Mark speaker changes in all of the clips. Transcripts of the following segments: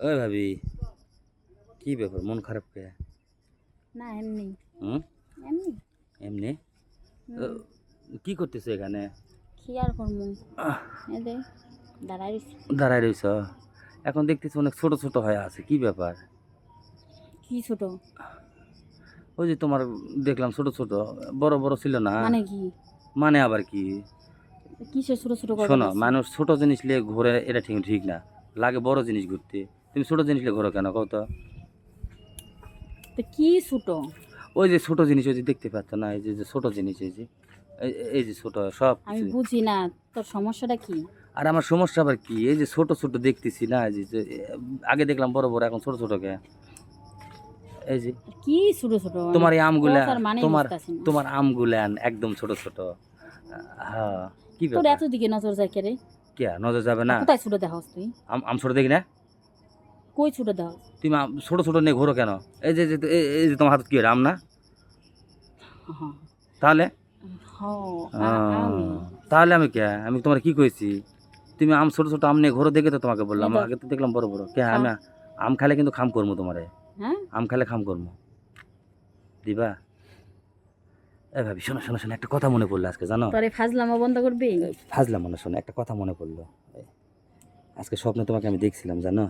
Speaker 1: ওই ভাবি কি ব্যাপার মন খারাপ কে?
Speaker 2: না এমনি।
Speaker 1: হুম?
Speaker 2: এমনি।
Speaker 1: এমনি? ও, কি করতেছো এখানে?
Speaker 2: কি আর করব? এদে দাঁড়াই রইছি।
Speaker 1: রইছ? এখন দেখতেছি অনেক ছোট ছোট হয়ে আছে কি ব্যাপার?
Speaker 2: কি ছোট?
Speaker 1: ওই যে তোমার দেখলাম ছোট ছোট বড় বড় ছিল না?
Speaker 2: মানে কি?
Speaker 1: মানে আবার কি?
Speaker 2: কিসের ছোট ছোট
Speaker 1: শোনো মানুষ ছোট জিনিস নিয়ে ঘুরে এটা ঠিক ঠিক না। লাগে বড় জিনিস ঘুরতে। তুমি ছোট জিনিস নিয়ে ঘোরো কেন? কও তো।
Speaker 2: তো কি ছোট?
Speaker 1: ওই যে ছোট জিনিস ওই যে দেখতে পাচ্ছ না এই যে ছোট জিনিস এই যে এই- যে ছোট সব
Speaker 2: আমি বুঝি না তোর সমস্যাটা কি?
Speaker 1: আর আমার সমস্যা আবার কি? এই যে ছোট ছোট দেখতেছি না এই যে আগে দেখলাম বড় বড় এখন ছোট ছোট কে? এই যে
Speaker 2: কি ছোট ছোট?
Speaker 1: তোমার এই আমগুলা তোমার। তোমার আমগুলান একদম ছোট ছোট। হ্যাঁ কি
Speaker 2: তোর এত দিকে নজর যায় কে
Speaker 1: কে নজর যাবে না?
Speaker 2: কোথায় ছোট দেখাস তুই?
Speaker 1: আম আম ছোট দেখি না?
Speaker 2: কই ছোট দেখাস
Speaker 1: তুমি ছোট ছোট নিয়ে ঘোরো কেন? এই যে এই- যে তোমার হাত কি আম না?
Speaker 2: হ্যাঁ।
Speaker 1: তাহলে?
Speaker 2: হ্যাঁ
Speaker 1: তাহলে আমি কে? আমি তোমার কি কইছি? তুমি আম ছোট ছোট আম নিয়ে ঘোরো দেখে তো তোমাকে বললাম। আগে তো দেখলাম বড় বড়। কে আমি আম খাইলে কিন্তু খাম করব তোমারে।
Speaker 2: হ্যাঁ?
Speaker 1: আম খাইলে খাম করব দিবা? এ ভাবি শোনো শোনো শোনো একটা কথা মনে পড়ল আজকে জানো?
Speaker 2: তোর ফাজলামা বন্ধ করবি?
Speaker 1: ফাজলাম মনে শোনো একটা কথা মনে পড়ল। আজকে স্বপ্নে তোমাকে আমি দেখছিলাম জানো?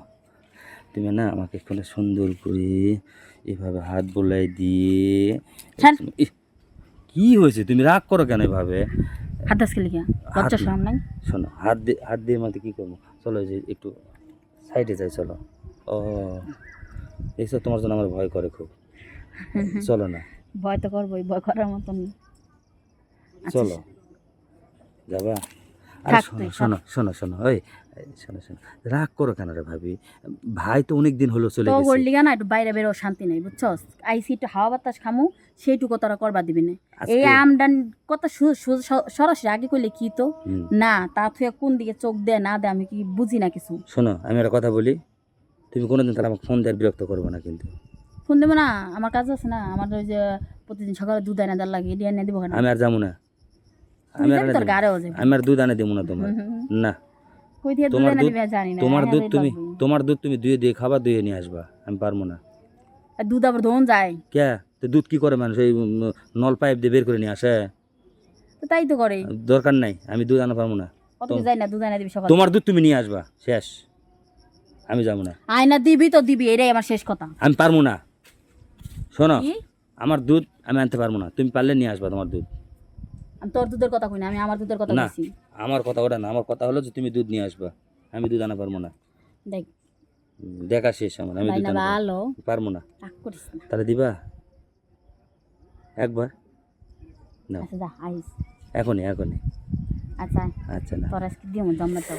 Speaker 1: তুমি না? আমাকে এখানে সুন্দর করে এভাবে হাত বোলাই দিয়ে কি হয়েছে? তুমি রাগ করো কেন এভাবে?
Speaker 2: হাত দাস খেলি কিয়া লজ্জা শরম নাই?
Speaker 1: শোনো হাত দিয়ে হাত দিয়ে মাঝে কী করব? চলো যে একটু সাইডে যাই চলো। ও দেখছ তোমার জন্য আমার ভয় করে খুব। চলো না।
Speaker 2: ভয় তো করবোই ভয় করার মতন
Speaker 1: চলো। যাবা? শোনো শোনো শোনো শোনো ওই শোনো শোনো রাগ করো কেন রে ভাবি? ভাই তো অনেক দিন হলো চলে গেছে।
Speaker 2: না একটু বাইরে বেরো শান্তি নেই বুঝছস? আইসি একটু হাওয়া বাতাস খামু সেইটুকু তোরা করবা দিবি না। এই আমডান কত সরাসরি আগে কইলে কি তো? না তা থুয়া কোন দিকে চোখ দে না দে আমি কি বুঝি না কিছু।
Speaker 1: শোনো আমি একটা কথা বলি তুমি কোনোদিন তাহলে আমাকে ফোন দেওয়ার বিরক্ত করব না কিন্তু।
Speaker 2: ফোন দেবো না আমার কাজ আছে না আমার ওই যে প্রতিদিন সকালে দুধ এনে দেওয়ার লাগে এনে দেবো
Speaker 1: আমি আর যাব না।
Speaker 2: তুই
Speaker 1: আমি আর দুধ আনে দেবো না তোমার। না। তোমার দুধ- তোমার দুধ তুমি তোমার দুধ তুমি দুয়ে দিয়ে খাবার দুয়ে নিয়ে আসবা। আমি পারব না।
Speaker 2: দুধ আবার ধোন যায়।
Speaker 1: কে? তো দুধ কি করে মানুষ? এই নল পাইপ দিয়ে বের করে নিয়ে আসে।
Speaker 2: তাই তো করে।
Speaker 1: দরকার নাই আমি দুধ আনা পারব না। তোমার দুধ তুমি নিয়ে আসবা শেষ। আমি যাব না।
Speaker 2: আয়না দিবি তো দিবি এটাই আমার শেষ কথা।
Speaker 1: আমি পারব না। শোনো আমার দুধ আমি আনতে পারব না। তুমি পারলে নিয়ে আসবা তোমার দুধ।
Speaker 2: তোর দুধের কথা কই না আমি আমার দুধের কথা
Speaker 1: না।
Speaker 2: বলছি
Speaker 1: আমার কথা ওটা না আমার কথা হলো যে তুমি দুধ নিয়ে আসবা আমি দুধ আনা পারব না।
Speaker 2: দেখ।
Speaker 1: দেখা শেষ আমার আমি দুধ আনা
Speaker 2: ভালো।
Speaker 1: পারব না।
Speaker 2: রাগ করিস না।
Speaker 1: তাহলে দিবা? একবার? না।
Speaker 2: আচ্ছা যা আইস।
Speaker 1: এখনই এখনই।
Speaker 2: আচ্ছা
Speaker 1: আচ্ছা না।
Speaker 2: তোর আজকে দিয়ে আমরা তো